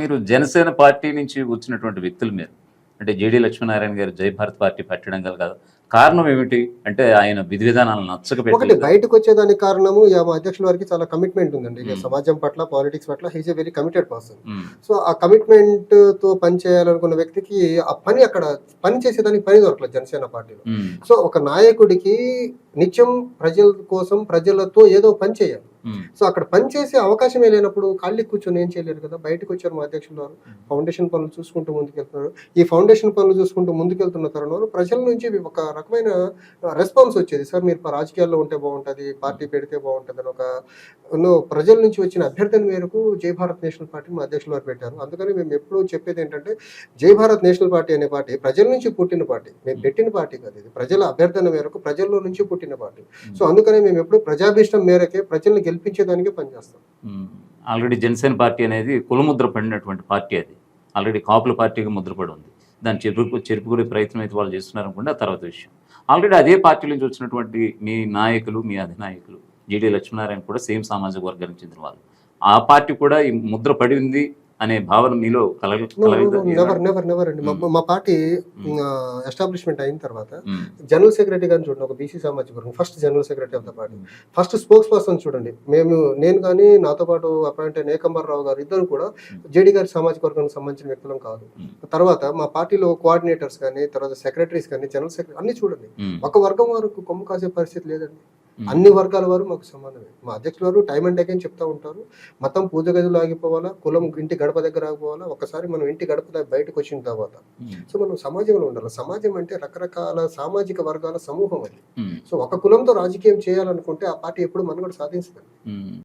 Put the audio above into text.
మీరు జనసేన పార్టీ నుంచి వచ్చినటువంటి వ్యక్తులు మీరు అంటే జేడీ లక్ష్మీనారాయణ గారు జై భారత్ పార్టీ పెట్టడం గల కారణం ఏమిటి? అంటే ఆయన విధి విధానాలను నచ్చక ఒకటి పెట్టలేదు బయటకు వచ్చేదానికి కారణము అధ్యక్షుల వారికి చాలా కమిట్మెంట్ ఉందండి. Hmm. సమాజం పట్ల పాలిటిక్స్ పట్ల he's a very committed person so ఆ కమిట్మెంట్తో పని చేయాలనుకున్న వ్యక్తికి ఆ పని అక్కడ పని చేసేదానికి పని దొరకలేదు జనసేన పార్టీలో. సో ఒక నాయకుడికి నిత్యం ప్రజల కోసం ప్రజలతో ఏదో పని చేయాలి. సో అక్కడ పని చేసే అవకాశమే లేనప్పుడు ఖాళీ కూర్చొని ఏం చేయలేరు కదా? బయటకు వచ్చారు మా అధ్యక్షుల వారు. ఫౌండేషన్ పనులు చూసుకుంటూ ముందుకెళ్తున్నారు. ఈ ఫౌండేషన్ పనులు చూసుకుంటూ ముందుకెళ్తున్న తరుణంలో ప్రజల నుంచి ఒక రకమైన రెస్పాన్స్ వచ్చేది. సార్ మీరు రాజకీయాల్లో ఉంటే బాగుంటుంది పార్టీ పెడితే బాగుంటుంది అని ఒక ప్రజల నుంచి వచ్చిన అభ్యర్థన మేరకు జై భారత్ నేషనల్ పార్టీ మా అధ్యక్షుల వారు పెట్టారు. అందుకని మేము ఎప్పుడూ చెప్పేది ఏంటంటే జై భారత్ నేషనల్ పార్టీ అనే పార్టీ ప్రజల నుంచి పుట్టిన పార్టీ. మేము పెట్టిన పార్టీ కాదు ఇది. ప్రజల అభ్యర్థన మేరకు ప్రజల్లో నుంచి పుట్టిన పార్టీ. సో అందుకనే మేము ఎప్పుడు ప్రజాభీష్టం మేరకే ప్రజల్ని గెలిపించేదానికే పనిచేస్తాం. ఆల్రెడీ జనసేన పార్టీ అనేది కులముద్ర పడినటువంటి పార్టీ అది. ఆల్రెడీ కాపుల పార్టీగా ముద్రపడి ఉంది. దాన్ని చెరుపు చెరుపుకునే ప్రయత్నం అయితే వాళ్ళు చేస్తున్నారు అనుకుంటే ఆ తర్వాత విషయం. ఆల్రెడీ అదే పార్టీ నుంచి వచ్చినటువంటి మీ నాయకులు మీ అధినాయకులు జీడీ లక్ష్మీనారాయణ కూడా సేమ్ సామాజిక వర్గానికి చెందిన వాళ్ళు. ఆ పార్టీ కూడా ఈ ముద్ర పడి ఉంది అనే భావన మీలో మా- Hmm. మా పార్టీ Hmm. ఎస్టాబ్లిష్మెంట్ అయిన తర్వాత ఉమ్, జనరల్ సెక్రటరీ గారిని చూడండి. ఒక బీసీ సామాజిక వర్గం first general secretary of the party. Hmm. First spokesperson చూడండి. మేము నేను కానీ నాతో పాటు అపాయింట్ అయిన ఏకంబర్రావు గారు ఇద్దరు కూడా Hmm. జేడీ గారి సామాజిక వర్గానికి సంబంధించిన వ్యక్తులం కాదు. Hmm. తర్వాత మా పార్టీలో కోఆర్డినేటర్స్ కానీ తర్వాత సెక్రటరీస్ కానీ జనరల్ సెక్రటరీ అన్ని చూడండి. ఒక వర్గం వరకు కొమ్ము కాసే పరిస్థితి లేదండి. అన్ని వర్గాల వారు మాకు సమానమే మా అధ్యక్షుల వారు టైం అండ్ అగైన్ చెప్తా ఉంటారు. మతం పూజ గదిలో ఆగిపోవాలా? కులం ఇంటి గడప దగ్గర ఆగిపోవాలా? ఒకసారి మనం ఇంటి గడప దగ్గర బయటకు వచ్చిన తర్వాత సో మనం సమాజంలో ఉండాలి. సమాజం అంటే రకరకాల సామాజిక వర్గాల సమూహం అది. సో ఒక కులంతో రాజకీయం చేయాలనుకుంటే ఆ పార్టీ ఎప్పుడు మనుగడ సాధించదు. ఉమ్.